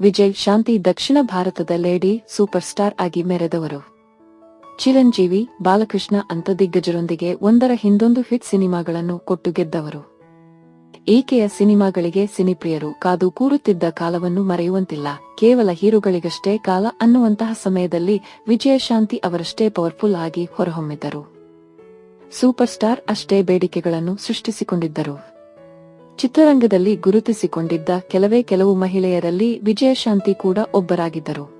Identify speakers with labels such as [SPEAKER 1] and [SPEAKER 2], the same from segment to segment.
[SPEAKER 1] ವಿಜಯ್ ಶಾಂತಿ ದಕ್ಷಿಣ ಭಾರತದ lady super star ಆಗಿ ಮೆರೆದವರು. ಚಿರಂಜೀವಿ ಬಾಲಕೃಷ್ಣ ಅಂತ ದಿಗ್ಗಜರೊಂದಿಗೆ ಒಂದರ ಹಿಂದೊಂದು ಹಿಟ್ ಸಿನಿಮಾಗಳನ್ನು ಕೊಟ್ಟು ಗೆದ್ದವರು. ಈಕೆಯ ಸಿನಿಮಾಗಳಿಗೆ ಸಿನಿಪ್ರಿಯರು ಕಾದು ಕೂರುತ್ತಿದ್ದ ಕಾಲವನ್ನು ಮರೆಯುವಂತಿಲ್ಲ. ಕೇವಲ ಹೀರೋಗಳಿಗಷ್ಟೇ ಕಾಲ ಅನ್ನುವಂತಹ ಸಮಯದಲ್ಲಿ ವಿಜಯಶಾಂತಿ ಅವರಷ್ಟೇ ಪವರ್ಫುಲ್ ಆಗಿ ಹೊರಹೊಮ್ಮಿದ್ದರು. ಸೂಪರ್ ಸ್ಟಾರ್ ಅಷ್ಟೇ ಬೇಡಿಕೆಗಳನ್ನು ಸೃಷ್ಟಿಸಿಕೊಂಡಿದ್ದರು. ಚಿತ್ರರಂಗದಲ್ಲಿ ಗುರುತಿಸಿಕೊಂಡಿದ್ದ ಕೆಲವೇ ಕೆಲವು ಮಹಿಳೆಯರಲ್ಲಿ ವಿಜಯಶಾಂತಿ ಕೂಡ ಒಬ್ಬರಾಗಿದ್ದರು.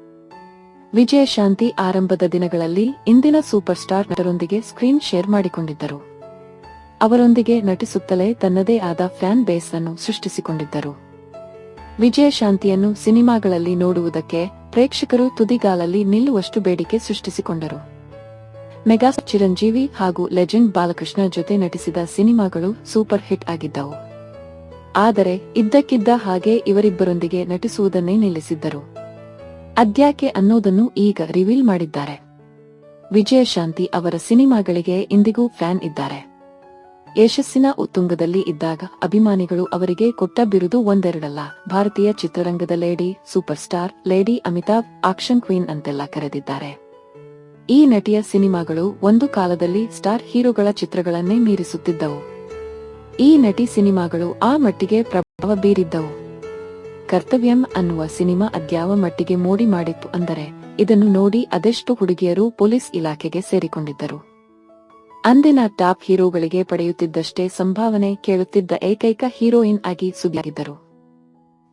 [SPEAKER 1] ವಿಜಯಶಾಂತಿ ಆರಂಭದ ದಿನಗಳಲ್ಲಿ ಇಂದಿನ ಸೂಪರ್ ಸ್ಟಾರ್ ನಟರೊಂದಿಗೆ ಸ್ಕ್ರೀನ್ ಶೇರ್ ಮಾಡಿಕೊಂಡಿದ್ದರು. ಅವರೊಂದಿಗೆ ನಟಿಸುತ್ತಲೇ ತನ್ನದೇ ಆದ ಫ್ಯಾನ್ ಬೇಸ್ ಅನ್ನು ಸೃಷ್ಟಿಸಿಕೊಂಡಿದ್ದರು. ವಿಜಯಶಾಂತಿಯನ್ನು ಸಿನಿಮಾಗಳಲ್ಲಿ ನೋಡುವುದಕ್ಕೆ ಪ್ರೇಕ್ಷಕರು ತುದಿಗಾಲಲ್ಲಿ ನಿಲ್ಲುವಷ್ಟು ಬೇಡಿಕೆ ಸೃಷ್ಟಿಸಿಕೊಂಡರು. ಮೆಗಾ ಚಿರಂಜೀವಿ ಹಾಗೂ ಲೆಜೆಂಡ್ ಬಾಲಕೃಷ್ಣ ಜೊತೆ ನಟಿಸಿದ ಸಿನಿಮಾಗಳು ಸೂಪರ್ ಹಿಟ್ ಆಗಿದ್ದವು. ಆದರೆ ಇದ್ದಕ್ಕಿದ್ದ ಹಾಗೆ ಇವರಿಬ್ಬರೊಂದಿಗೆ ನಟಿಸುವುದನ್ನೇ ನಿಲ್ಲಿಸಿದ್ದರು. ಅದ್ಯಾಕೆ ಅನ್ನೋದನ್ನು ಈಗ ರಿವೀಲ್ ಮಾಡಿದ್ದಾರೆ. ವಿಜಯಶಾಂತಿ ಅವರ ಸಿನಿಮಾಗಳಿಗೆ ಇಂದಿಗೂ ಫ್ಯಾನ್ ಇದ್ದಾರೆ. ಯಶಸ್ಸಿನ ಉತ್ತುಂಗದಲ್ಲಿ ಇದ್ದಾಗ ಅಭಿಮಾನಿಗಳು ಅವರಿಗೆ ಕೊಟ್ಟ ಬಿರುದು ಒಂದೆರಡಲ್ಲ. ಭಾರತೀಯ ಚಿತ್ರರಂಗದ lady super star lady Amitabh, action queen ಅಂತೆಲ್ಲ ಕರೆದಿದ್ದಾರೆ. ಈ ನಟಿಯ ಸಿನಿಮಾಗಳು ಒಂದು ಕಾಲದಲ್ಲಿ ಸ್ಟಾರ್ ಹೀರೋಗಳ ಚಿತ್ರಗಳನ್ನೇ ಮೀರಿಸುತ್ತಿದ್ದವು. ಈ ನಟಿ ಸಿನಿಮಾಗಳು ಆ ಮಟ್ಟಿಗೆ ಪ್ರಭಾವ ಬೀರಿದ್ದವು. ಕರ್ತವ್ಯಂ ಅನ್ನುವ ಸಿನಿಮಾ ಅದ್ಯಾವ ಮಟ್ಟಿಗೆ ಮೋಡಿ ಮಾಡಿತ್ತು ಅಂದರೆ, ಇದನ್ನು ನೋಡಿ ಅದೆಷ್ಟು ಹುಡುಗಿಯರು ಪೊಲೀಸ್ ಇಲಾಖೆಗೆ ಸೇರಿಕೊಂಡಿದ್ದರು. ಅಂದಿನ ಟಾಪ್ ಹೀರೋಗಳಿಗೆ ಪಡೆಯುತ್ತಿದ್ದಷ್ಟೇ ಸಂಭಾವನೆ ಕೇಳುತ್ತಿದ್ದ ಏಕೈಕ ಹೀರೋಯಿನ್ ಆಗಿ ಸುಗಿಯಾಗಿದ್ದರು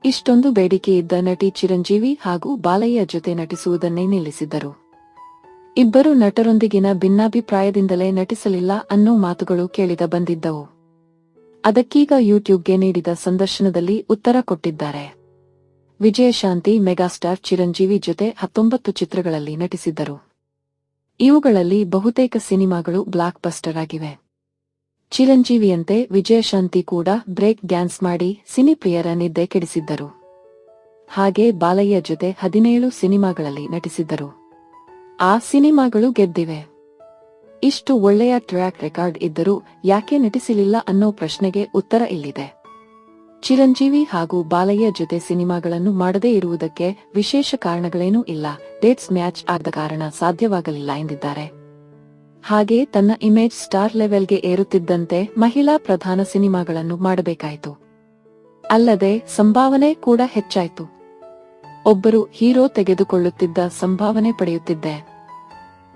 [SPEAKER 1] ಇಷ್ಟೊಂದು ಬೇಡಿಕೆ ಇದ್ದ ನಟಿ ಚಿರಂಜೀವಿ ಹಾಗೂ ಬಾಲಯ್ಯ ಜೊತೆ ನಟಿಸುವುದನ್ನೇ ನಿಲ್ಲಿಸಿದ್ದರು. ಇಬ್ಬರು ನಟರೊಂದಿಗಿನ ಭಿನ್ನಾಭಿಪ್ರಾಯದಿಂದಲೇ ನಟಿಸಲಿಲ್ಲ ಅನ್ನೋ ಮಾತುಗಳು ಕೇಳಿದ ಬಂದಿದ್ದವು. ಅದಕ್ಕೀಗ ಯೂಟ್ಯೂಬ್ಗೆ ನೀಡಿದ ಸಂದರ್ಶನದಲ್ಲಿ ಉತ್ತರ ಕೊಟ್ಟಿದ್ದಾರೆ. ವಿಜಯಶಾಂತಿ ಮೆಗಾಸ್ಟಾರ್ ಚಿರಂಜೀವಿ ಜೊತೆ ಹತ್ತೊಂಬತ್ತು ಚಿತ್ರಗಳಲ್ಲಿ ನಟಿಸಿದ್ದರು. ಇವುಗಳಲ್ಲಿ ಬಹುತೇಕ ಸಿನಿಮಾಗಳು ಬ್ಲಾಕ್ ಬಸ್ಟರ್ ಆಗಿವೆ. ಚಿರಂಜೀವಿಯಂತೆ ವಿಜಯಶಾಂತಿ ಕೂಡ ಬ್ರೇಕ್ ಡ್ಯಾನ್ಸ್ ಮಾಡಿ ಸಿನಿಪ್ರಿಯರ ನಿದ್ದೆ ಕೆಡಿಸಿದ್ದರು. ಹಾಗೆ ಬಾಲಯ್ಯ ಜೊತೆ ಹದಿನೇಳು ಸಿನಿಮಾಗಳಲ್ಲಿ ನಟಿಸಿದ್ದರು. ಆ ಸಿನಿಮಾಗಳು ಗೆದ್ದಿವೆ. ಇಷ್ಟು ಒಳ್ಳೆಯ ಟ್ರ್ಯಾಕ್ ರೆಕಾರ್ಡ್ ಇದ್ದರೂ ಯಾಕೆ ನಟಿಸಲಿಲ್ಲ ಅನ್ನೋ ಪ್ರಶ್ನೆಗೆ ಉತ್ತರ ಇಲ್ಲಿದೆ. ಚಿರಂಜೀವಿ ಹಾಗೂ ಬಾಲಯ್ಯ ಜೊತೆ ಸಿನಿಮಾಗಳನ್ನು ಮಾಡದೇ ಇರುವುದಕ್ಕೆ ವಿಶೇಷ ಕಾರಣಗಳೇನೂ ಇಲ್ಲ. ಡೇಟ್ಸ್ ಮ್ಯಾಚ್ ಆದ ಕಾರಣ ಸಾಧ್ಯವಾಗಲಿಲ್ಲ ಎಂದಿದ್ದಾರೆ. ಹಾಗೆ ತನ್ನ ಇಮೇಜ್ ಸ್ಟಾರ್ ಲೆವೆಲ್ಗೆ ಏರುತ್ತಿದ್ದಂತೆ ಮಹಿಳಾ ಪ್ರಧಾನ ಸಿನಿಮಾಗಳನ್ನು ಮಾಡಬೇಕಾಯಿತು. ಅಲ್ಲದೆ ಸಂಭಾವನೆ ಕೂಡ ಹೆಚ್ಚಾಯಿತು. ಒಬ್ಬರು ಹೀರೋ ತೆಗೆದುಕೊಳ್ಳುತ್ತಿದ್ದ ಸಂಭಾವನೆ ಪಡೆಯುತ್ತಿದ್ದೆ.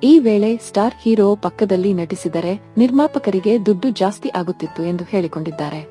[SPEAKER 1] ಈ ವೇಳೆ ಸ್ಟಾರ್ ಹೀರೋ ಪಕ್ಕದಲ್ಲಿ ನಟಿಸಿದರೆ ನಿರ್ಮಾಪಕರಿಗೆ ದುಡ್ಡು ಜಾಸ್ತಿ ಆಗುತ್ತಿತ್ತು ಎಂದು ಹೇಳಿಕೊಂಡಿದ್ದಾರೆ.